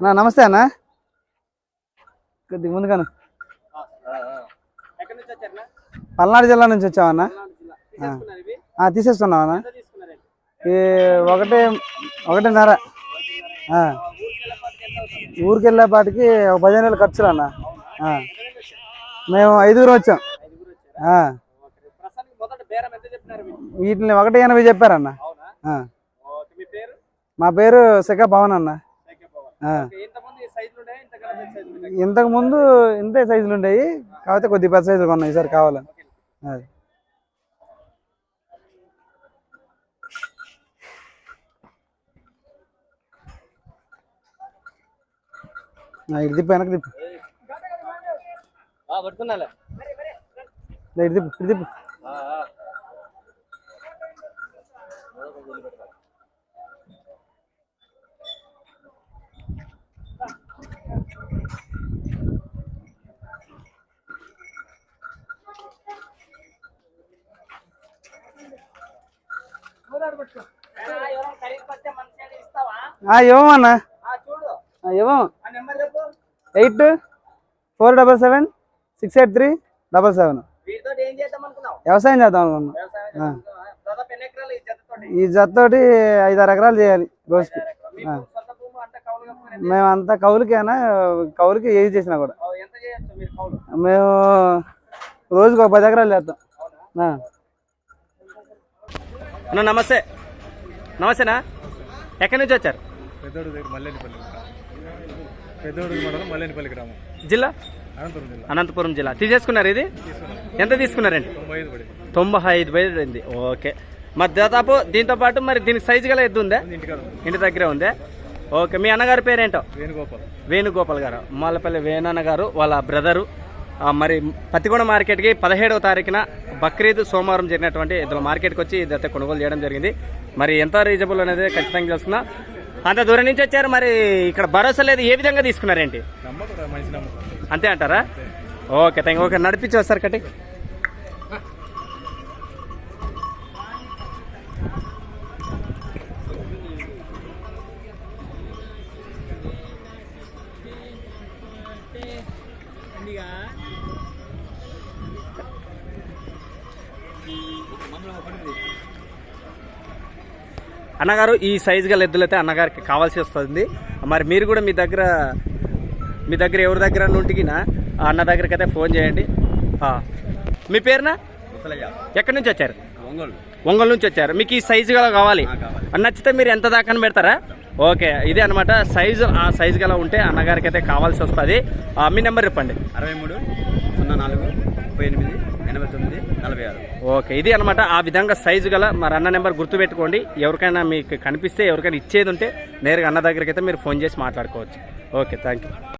నా నమస్తే అన్న. కొద్దిగా ముందుగాను. పల్నాడు జిల్లా నుంచి ఎంత తీసుకున్నారండి? ఈ ఒకటి ఒకటిన్నర. ఆ, ఊరికి వెళ్ళేపాటికి ఒక పదిహేను వేలు ఖర్చులు అన్న. మేము ఐదుగురు వచ్చాం. వీటిని ఒకటి ఎనభై చెప్పారన్న అవునా ఆ, ఓకే మీ పేరు మా పేరు శిఖ పవన్ అన్న. ఇంతకు ముందు ఇంతే సైజులు ఉండేవి కాకపోతే కొద్ది పెద్ద సైజులు ఉన్నాయి ఈసారి కావాలని. అది. ఇటు తిప్పు వెనక్కి తిప్పు. ఇటు తిప్పు ఇటు తిప్పు. ఇవ్వమన్నా. ఆ, చూడు. ఆ, ఇవ్వం eight four double seven six eight three double seven. వ్యవసాయం చేద్దాం అనుకున్నాం. ఈ జతతోటి? ఐదారు ఎకరాలు చేయాలి రోజుకి. మీకు సొంత భూమి అంటే కౌలుగా పోయినది? మేము అంతా కౌలుకేనా? కౌలుకి ఏది చేసినా కూడా. ఓ, ఎంత చేయొచ్చు మీరు కౌలు? మేము రోజుకి ఒక పది ఎకరాలు చేస్తాం. అన్న నమస్తే. నమస్తేనా? ఎక్కడి నుంచి వచ్చారు? పెద్దోడు దగ్గర మల్లేనిపల్లి పెద్దోడు మండలం మల్లేనిపల్లి గ్రామం. జిల్లా? అనంతపురం జిల్లా. అనంతపురం జిల్లా. తీసేసుకున్నారు ఇది? ఎంత తీసుకున్నారండి? తొంభై ఐదు పడింది. ఓకే. మరి దాదాపు దీంతో పాటు మరి దీనికి సైజు గల ఎద్దు ఉందా? ఇంటి దగ్గరే ఉందే? ఓకే. మీ అన్నగారి పేరేంటో? వేణుగోపాల్. వేణుగోపాల్ గారు. మాలపల్లి వేణన్న గారు వాళ్ళ బ్రదరు. మరి పత్తికొండ మార్కెట్కి పదిహేడవ తారీఖున బక్రీద్ సోమవారం జరిగినటువంటి ఇద్దరు మార్కెట్కి వచ్చి ఇదైతే కొనుగోలు చేయడం జరిగింది. మరి ఎంత రీజనబుల్ అనేది ఖచ్చితంగా తెలుసుకున్నా అంత దూరం నుంచి వచ్చారు మరి ఇక్కడ భరోసా లేదు ఏ విధంగా తీసుకున్నారేంటి? అంతే అంటారా? ఓకే థ్యాంక్ ఓకే నడిపించి వస్తారు కట్టి అన్నగారు ఈ సైజు గల ఎద్దులైతే అన్నగారికి కావాల్సి వస్తుంది. మరి మీరు కూడా మీ దగ్గర మీ దగ్గర ఎవరి దగ్గర నుంటికినా ఆ అన్న దగ్గరికి అయితే ఫోన్ చేయండి. మీ పేరునా? ఎక్కడి నుంచి వచ్చారు? ఒంగోలు. ఒంగోలు నుంచి వచ్చారు. మీకు ఈ సైజు గల కావాలి. నచ్చితే మీరు ఎంత దాకా పెడతారా? ఓకే ఇదే అనమాట సైజు ఆ సైజు గల ఉంటే అన్నగారికి అయితే కావాల్సి వస్తుంది. మీ నెంబర్ చెప్పండి. అరవై మూడు సున్నా నాలుగు ముప్పై ఎనిమిది ఎనభై తొమ్మిది నలభై ఆరు. ఓకే ఇది అనమాట ఆ విధంగా సైజు గల మరి అన్న నెంబర్ గుర్తుపెట్టుకోండి. ఎవరికైనా మీకు కనిపిస్తే ఎవరికైనా ఇచ్చేది ఉంటే నేరుగా అన్న దగ్గరికి అయితే మీరు ఫోన్ చేసి మాట్లాడుకోవచ్చు. Okay thank you